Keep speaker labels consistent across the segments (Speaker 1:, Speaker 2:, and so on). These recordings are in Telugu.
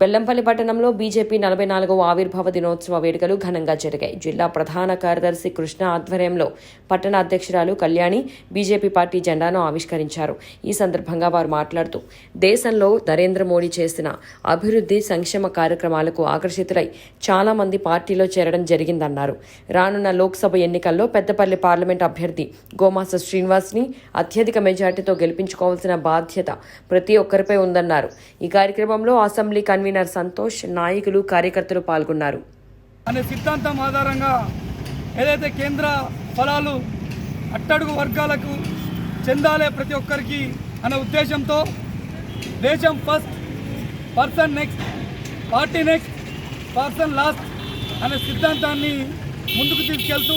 Speaker 1: బెల్లంపల్లి పట్టణంలో బీజేపీ నలభై నాలుగవ ఆవిర్భావ దినోత్సవ వేడుకలు ఘనంగా జరిగాయి. జిల్లా ప్రధాన కార్యదర్శి కృష్ణ ఆధ్వర్యంలో పట్టణ అధ్యక్షురాలు కళ్యాణి బీజేపీ పార్టీ జెండాను ఆవిష్కరించారు. ఈ సందర్భంగా వారు మాట్లాడుతూ దేశంలో నరేంద్ర మోడీ చేసిన అభివృద్ధి సంక్షేమ కార్యక్రమాలకు ఆకర్షితులై చాలా మంది పార్టీలో చేరడం జరిగిందన్నారు. రానున్న లోక్సభ ఎన్నికల్లో పెద్దపల్లి పార్లమెంట్ అభ్యర్థి గోమాస శ్రీనివాస్ని అత్యధిక మెజార్టీతో గెలిపించుకోవాల్సిన బాధ్యత ప్రతి ఒక్కరిపై ఉందన్నారు. ఈ కార్యక్రమంలో అసెంబ్లీ కన్వీనర్ సంతోష్ నాయకులు కార్యకర్తలు పాల్గొన్నారు.
Speaker 2: అనే సిద్ధాంతం ఆధారంగా ఏదైతే కేంద్ర ఫలాలు అట్టడుగు వర్గాలకు చెందాలే ప్రతి ఒక్కరికి అనే ఉద్దేశంతో దేశం first person next party next person last అనే సిద్ధాంతాన్ని ముందుకు తీసుకెళ్తూ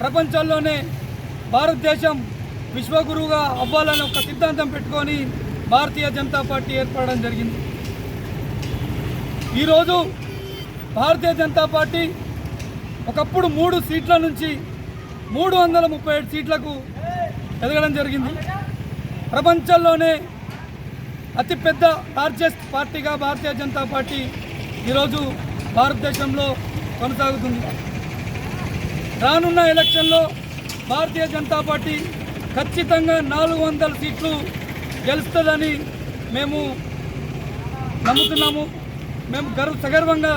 Speaker 2: ప్రపంచంలోనే భారతదేశం విశ్వగురువుగా అవ్వాలని ఒక సిద్ధాంతం పెట్టుకొని భారతీయ జనతా పార్టీ ఏర్పడడం జరిగింది. ఈరోజు భారతీయ జనతా పార్టీ ఒకప్పుడు మూడు సీట్ల నుంచి మూడు వందల ముప్పై ఏడు సీట్లకు ఎదగడం జరిగింది. ప్రపంచంలోనే అతిపెద్ద లార్జెస్ట్ పార్టీగా భారతీయ జనతా పార్టీ ఈరోజు భారతదేశంలో కొనసాగుతుంది. రానున్న ఎలక్షన్లో భారతీయ జనతా పార్టీ ఖచ్చితంగా నాలుగు వందల సీట్లు గెలుస్తుందని మేము నమ్ముతున్నాము. మేము గర్వ సగర్వంగా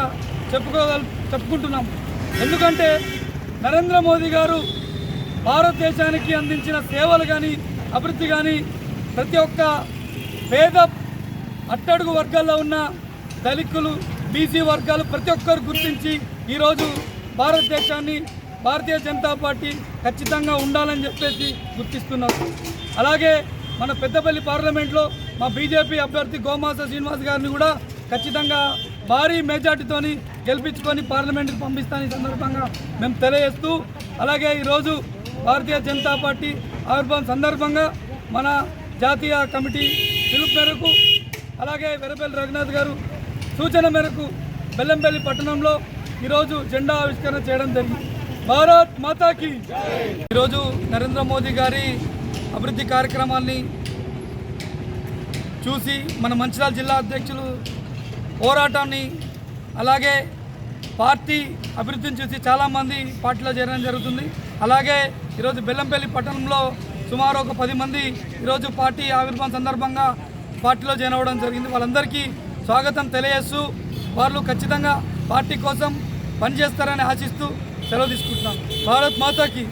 Speaker 2: చెప్పుకోగల చెప్పుకుంటున్నాం. ఎందుకంటే నరేంద్ర మోదీ గారు భారతదేశానికి అందించిన సేవలు కానీ అభివృద్ధి కానీ ప్రతి ఒక్క పేద అట్టడుగు వర్గాల్లో ఉన్న దళితులు బీసీ వర్గాలు ప్రతి ఒక్కరు గుర్తించి ఈరోజు భారతదేశాన్ని భారతీయ జనతా పార్టీ ఖచ్చితంగా ఉండాలని చెప్పేసి గుర్తిస్తున్నారు అలాగే మన పెద్దపల్లి పార్లమెంట్లో మా బీజేపీ అభ్యర్థి గోమాస శ్రీనివాస్ గారిని కూడా ఖచ్చితంగా భారీ మెజార్టీతోని గెలిపించుకొని పార్లమెంట్కి పంపిస్తాను ఈ సందర్భంగా మేము తెలియజేస్తూ అలాగే ఈరోజు భారతీయ జనతా పార్టీ ఆవిర్భావం సందర్భంగా మన జాతీయ కమిటీ పిలుపు మేరకు అలాగే వెరపల్లి రఘునాథ్ గారు సూచన మేరకు బెల్లంపల్లి పట్టణంలో ఈరోజు జెండా ఆవిష్కరణ చేయడం జరిగింది. భారత్ మాతాకి! ఈరోజు నరేంద్ర మోదీ గారి అభివృద్ధి కార్యక్రమాల్ని చూసి మన మంచిర్యాల జిల్లా అధ్యక్షులు పోరాటాన్ని అలాగే పార్టీ అభివృద్ధిని చూసి చాలామంది పార్టీలో చేరడం జరుగుతుంది. అలాగే ఈరోజు బెల్లంపల్లి పట్టణంలో సుమారు ఒక పది మంది ఈరోజు పార్టీ ఆవిర్భావం సందర్భంగా పార్టీలో జాయిన్ అవ్వడం జరిగింది. వాళ్ళందరికీ స్వాగతం తెలియజేస్తూ వాళ్ళు ఖచ్చితంగా పార్టీ కోసం పనిచేస్తారని ఆశిస్తూ సెలవు తీసుకుంటున్నాం. భారత్ మాతాకి.